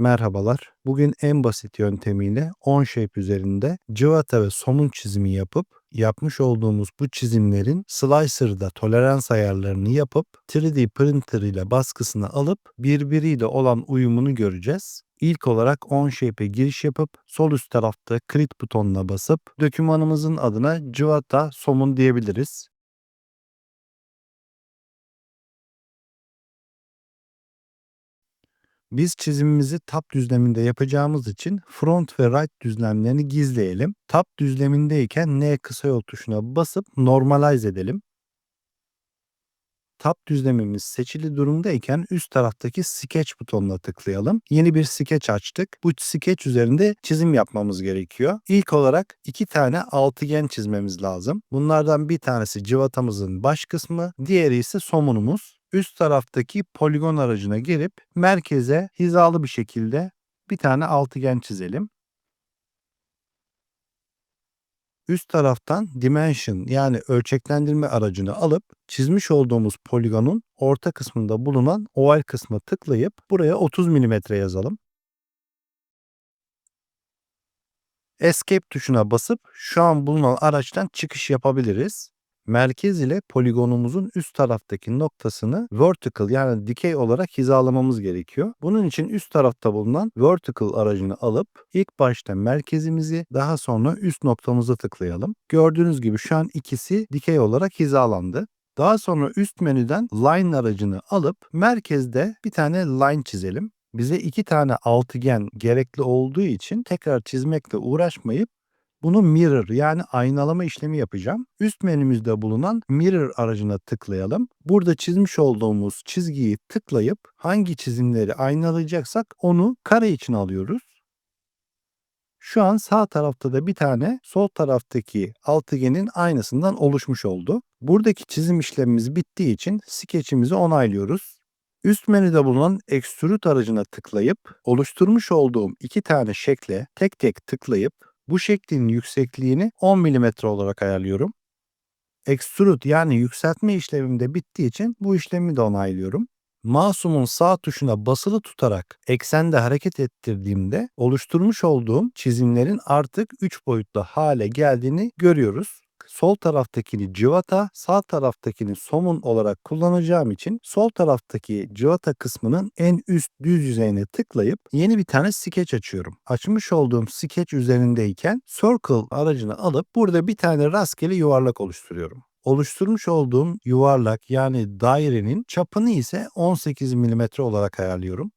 Merhabalar. Bugün en basit yöntemiyle OnShape üzerinde cıvata ve somun çizimi yapıp yapmış olduğumuz bu çizimlerin slicer'da tolerans ayarlarını yapıp 3D printer ile baskısını alıp birbiriyle olan uyumunu göreceğiz. İlk olarak OnShape'e giriş yapıp sol üst tarafta Create butonuna basıp dokümanımızın adına cıvata somun diyebiliriz. Biz çizimimizi tab düzleminde yapacağımız için front ve right düzlemlerini gizleyelim. Tab düzlemindeyken N kısa yol tuşuna basıp normalize edelim. Tab düzlemimiz seçili durumdayken üst taraftaki Sketch butonuna tıklayalım. Yeni bir sketch açtık. Bu sketch üzerinde çizim yapmamız gerekiyor. İlk olarak iki tane altıgen çizmemiz lazım. Bunlardan bir tanesi cıvatamızın baş kısmı, diğeri ise somunumuz. Üst taraftaki poligon aracına girip merkeze hizalı bir şekilde bir tane altıgen çizelim. Üst taraftan dimension yani ölçeklendirme aracını alıp çizmiş olduğumuz poligonun orta kısmında bulunan oval kısmı tıklayıp buraya 30 mm yazalım. Escape tuşuna basıp şu an bulunan araçtan çıkış yapabiliriz merkez ile poligonumuzun üst taraftaki noktasını vertical yani dikey olarak hizalamamız gerekiyor. Bunun için üst tarafta bulunan vertical aracını alıp ilk başta merkezimizi daha sonra üst noktamızı tıklayalım. Gördüğünüz gibi şu an ikisi dikey olarak hizalandı. Daha sonra üst menüden line aracını alıp merkezde bir tane line çizelim. Bize iki tane altıgen gerekli olduğu için tekrar çizmekle uğraşmayıp bunu mirror yani aynalama işlemi yapacağım. Üst menümüzde bulunan mirror aracına tıklayalım. Burada çizmiş olduğumuz çizgiyi tıklayıp hangi çizimleri aynalayacaksak onu kare için alıyoruz. Şu an sağ tarafta da bir tane sol taraftaki altıgenin aynısından oluşmuş oldu. Buradaki çizim işlemimiz bittiği için skeçimizi onaylıyoruz. Üst menüde bulunan Extrude aracına tıklayıp oluşturmuş olduğum iki tane şekle tek tek tıklayıp bu şeklin yüksekliğini 10 mm olarak ayarlıyorum. Extrude yani yükseltme işlemim de bittiği için bu işlemi de onaylıyorum. Mouse'umun sağ tuşuna basılı tutarak eksende hareket ettirdiğimde oluşturmuş olduğum çizimlerin artık 3 boyutlu hale geldiğini görüyoruz sol taraftakini cıvata, sağ taraftakini somun olarak kullanacağım için sol taraftaki cıvata kısmının en üst düz yüzeyine tıklayıp yeni bir tane sketch açıyorum. Açmış olduğum sketch üzerindeyken Circle aracını alıp burada bir tane rastgele yuvarlak oluşturuyorum oluşturmuş olduğum yuvarlak yani dairenin çapını ise 18 mm olarak ayarlıyorum.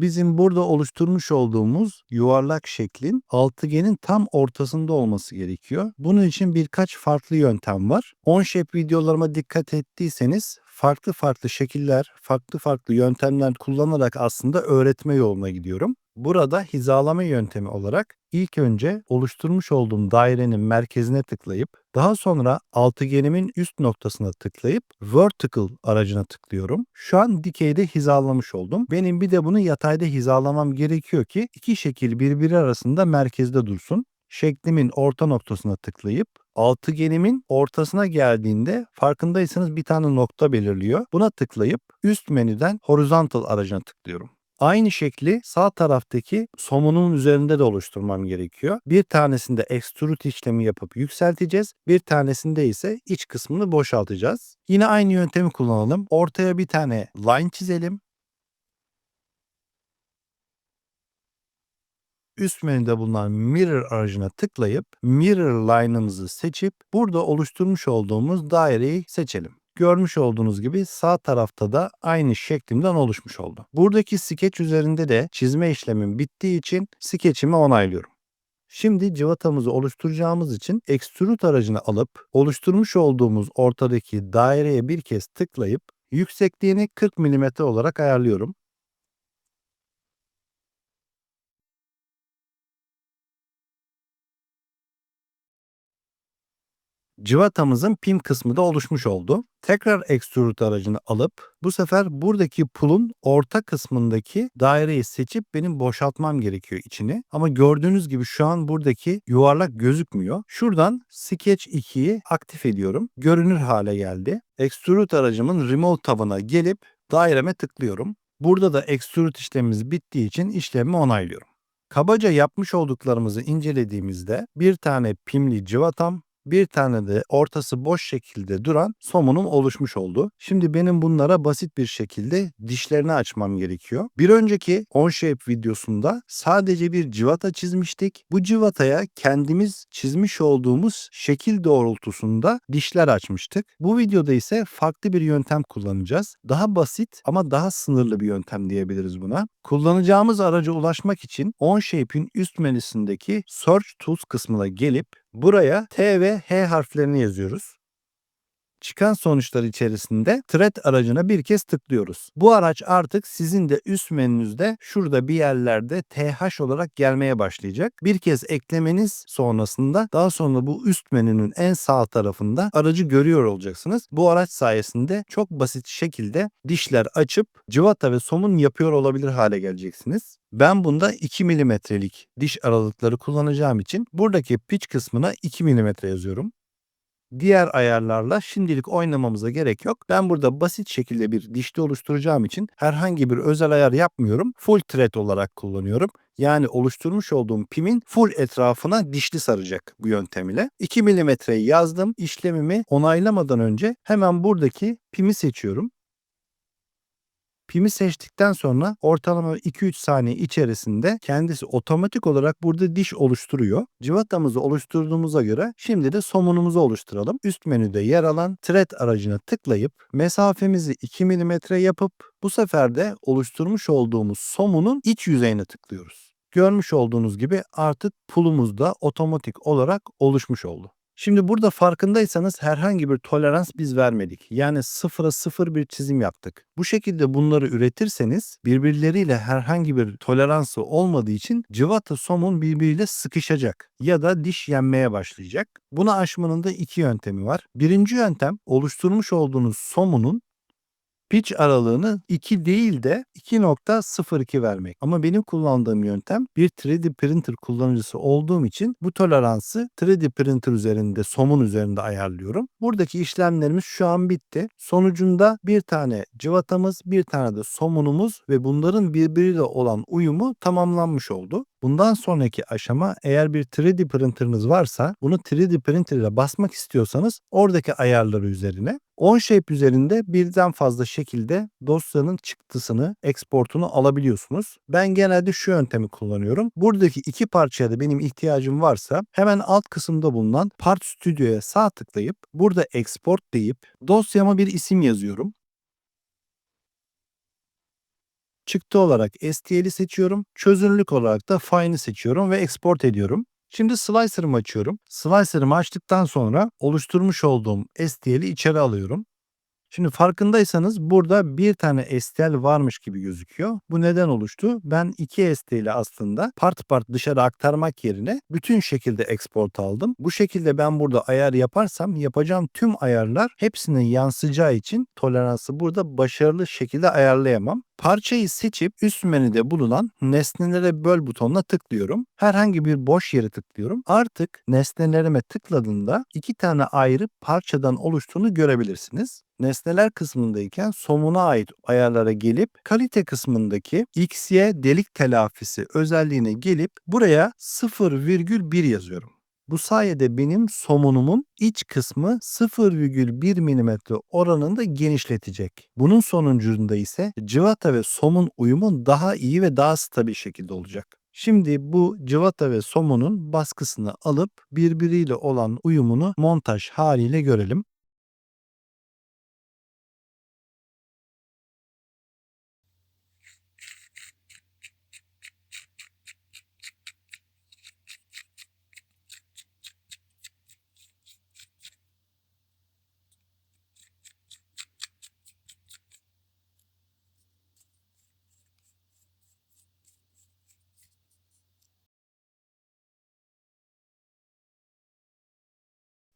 Bizim burada oluşturmuş olduğumuz yuvarlak şeklin altıgenin tam ortasında olması gerekiyor. Bunun için birkaç farklı yöntem var. OnShape videolarıma dikkat ettiyseniz farklı farklı şekiller, farklı farklı yöntemler kullanarak aslında öğretme yoluna gidiyorum. Burada hizalama yöntemi olarak ilk önce oluşturmuş olduğum dairenin merkezine tıklayıp daha sonra altıgenimin üst noktasına tıklayıp vertical aracına tıklıyorum. Şu an dikeyde hizalamış oldum. Benim bir de bunu yatayda hizalamam gerekiyor ki iki şekil birbiri arasında merkezde dursun. Şeklimin orta noktasına tıklayıp altıgenimin ortasına geldiğinde farkındaysanız bir tane nokta belirliyor. Buna tıklayıp üst menüden horizontal aracına tıklıyorum. Aynı şekli sağ taraftaki somunun üzerinde de oluşturmam gerekiyor. Bir tanesinde extrude işlemi yapıp yükselteceğiz. Bir tanesinde ise iç kısmını boşaltacağız. Yine aynı yöntemi kullanalım. Ortaya bir tane line çizelim. üst menüde bulunan Mirror aracına tıklayıp Mirror line'ımızı seçip burada oluşturmuş olduğumuz daireyi seçelim. Görmüş olduğunuz gibi sağ tarafta da aynı şeklimden oluşmuş oldu. Buradaki skeç üzerinde de çizme işlemim bittiği için skeçimi onaylıyorum. Şimdi cıvatamızı oluşturacağımız için Extrude aracını alıp oluşturmuş olduğumuz ortadaki daireye bir kez tıklayıp yüksekliğini 40 mm olarak ayarlıyorum. Cıvatamızın pim kısmı da oluşmuş oldu. Tekrar extrude aracını alıp bu sefer buradaki pulun orta kısmındaki daireyi seçip benim boşaltmam gerekiyor içini. Ama gördüğünüz gibi şu an buradaki yuvarlak gözükmüyor. Şuradan Sketch 2'yi aktif ediyorum. Görünür hale geldi. Extrude aracımın remote tabına gelip daireme tıklıyorum. Burada da extrude işlemimiz bittiği için işlemi onaylıyorum. Kabaca yapmış olduklarımızı incelediğimizde bir tane pimli cıvatam, bir tane de ortası boş şekilde duran somunum oluşmuş oldu. Şimdi benim bunlara basit bir şekilde dişlerini açmam gerekiyor. Bir önceki On-Shape videosunda sadece bir civata çizmiştik. Bu civataya kendimiz çizmiş olduğumuz şekil doğrultusunda dişler açmıştık. Bu videoda ise farklı bir yöntem kullanacağız. Daha basit ama daha sınırlı bir yöntem diyebiliriz buna. Kullanacağımız araca ulaşmak için On-Shape'in üst menüsündeki Search Tools kısmına gelip Buraya T ve H harflerini yazıyoruz. Çıkan sonuçlar içerisinde thread aracına bir kez tıklıyoruz. Bu araç artık sizin de üst menünüzde şurada bir yerlerde TH olarak gelmeye başlayacak. Bir kez eklemeniz sonrasında daha sonra bu üst menünün en sağ tarafında aracı görüyor olacaksınız. Bu araç sayesinde çok basit şekilde dişler açıp cıvata ve somun yapıyor olabilir hale geleceksiniz. Ben bunda 2 milimetrelik diş aralıkları kullanacağım için buradaki pitch kısmına 2 milimetre yazıyorum. Diğer ayarlarla şimdilik oynamamıza gerek yok. Ben burada basit şekilde bir dişli oluşturacağım için herhangi bir özel ayar yapmıyorum. Full thread olarak kullanıyorum. Yani oluşturmuş olduğum pimin full etrafına dişli saracak bu yöntem ile. 2 milimetreyi yazdım. İşlemimi onaylamadan önce hemen buradaki pimi seçiyorum. Pimi seçtikten sonra ortalama 2-3 saniye içerisinde kendisi otomatik olarak burada diş oluşturuyor. Civatamızı oluşturduğumuza göre şimdi de somunumuzu oluşturalım. Üst menüde yer alan thread aracına tıklayıp mesafemizi 2 mm yapıp bu sefer de oluşturmuş olduğumuz somunun iç yüzeyine tıklıyoruz. Görmüş olduğunuz gibi artık pulumuz da otomatik olarak oluşmuş oldu. Şimdi burada farkındaysanız herhangi bir tolerans biz vermedik. Yani sıfıra sıfır bir çizim yaptık. Bu şekilde bunları üretirseniz birbirleriyle herhangi bir toleransı olmadığı için cıvata somun birbiriyle sıkışacak ya da diş yenmeye başlayacak. Bunu aşmanın da iki yöntemi var. Birinci yöntem oluşturmuş olduğunuz somunun pitch aralığını 2 değil de 2.02 vermek. Ama benim kullandığım yöntem bir 3D printer kullanıcısı olduğum için bu toleransı 3D printer üzerinde, somun üzerinde ayarlıyorum. Buradaki işlemlerimiz şu an bitti. Sonucunda bir tane cıvatamız, bir tane de somunumuz ve bunların birbiriyle olan uyumu tamamlanmış oldu. Bundan sonraki aşama eğer bir 3D printerınız varsa bunu 3D printer ile basmak istiyorsanız oradaki ayarları üzerine OnShape üzerinde birden fazla şekilde dosyanın çıktısını, exportunu alabiliyorsunuz. Ben genelde şu yöntemi kullanıyorum. Buradaki iki parçaya da benim ihtiyacım varsa hemen alt kısımda bulunan Part Studio'ya sağ tıklayıp burada export deyip dosyama bir isim yazıyorum. Çıktı olarak STL'i seçiyorum. Çözünürlük olarak da Fine'i seçiyorum ve export ediyorum. Şimdi slicer'ımı açıyorum. Slicer'ımı açtıktan sonra oluşturmuş olduğum STL'i içeri alıyorum. Şimdi farkındaysanız burada bir tane STL varmış gibi gözüküyor. Bu neden oluştu? Ben iki STL'i aslında part part dışarı aktarmak yerine bütün şekilde export aldım. Bu şekilde ben burada ayar yaparsam yapacağım tüm ayarlar hepsinin yansıyacağı için toleransı burada başarılı şekilde ayarlayamam. Parçayı seçip üst menüde bulunan nesnelere böl butonuna tıklıyorum. Herhangi bir boş yere tıklıyorum. Artık nesnelerime tıkladığında iki tane ayrı parçadan oluştuğunu görebilirsiniz. Nesneler kısmındayken somuna ait ayarlara gelip kalite kısmındaki XY delik telafisi özelliğine gelip buraya 0,1 yazıyorum. Bu sayede benim somunumun iç kısmı 0,1 mm oranında genişletecek. Bunun sonucunda ise cıvata ve somun uyumu daha iyi ve daha stabil şekilde olacak. Şimdi bu cıvata ve somunun baskısını alıp birbiriyle olan uyumunu montaj haliyle görelim.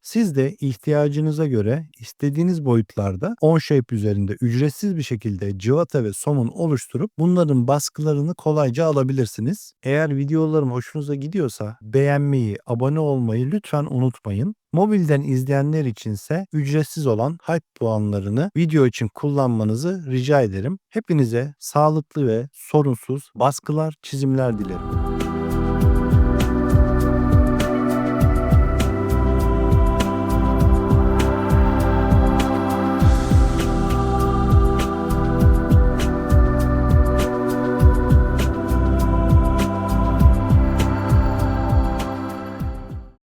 Siz de ihtiyacınıza göre istediğiniz boyutlarda OnShape üzerinde ücretsiz bir şekilde cıvata ve somun oluşturup bunların baskılarını kolayca alabilirsiniz. Eğer videolarım hoşunuza gidiyorsa beğenmeyi, abone olmayı lütfen unutmayın. Mobilden izleyenler içinse ücretsiz olan Hype puanlarını video için kullanmanızı rica ederim. Hepinize sağlıklı ve sorunsuz baskılar, çizimler dilerim.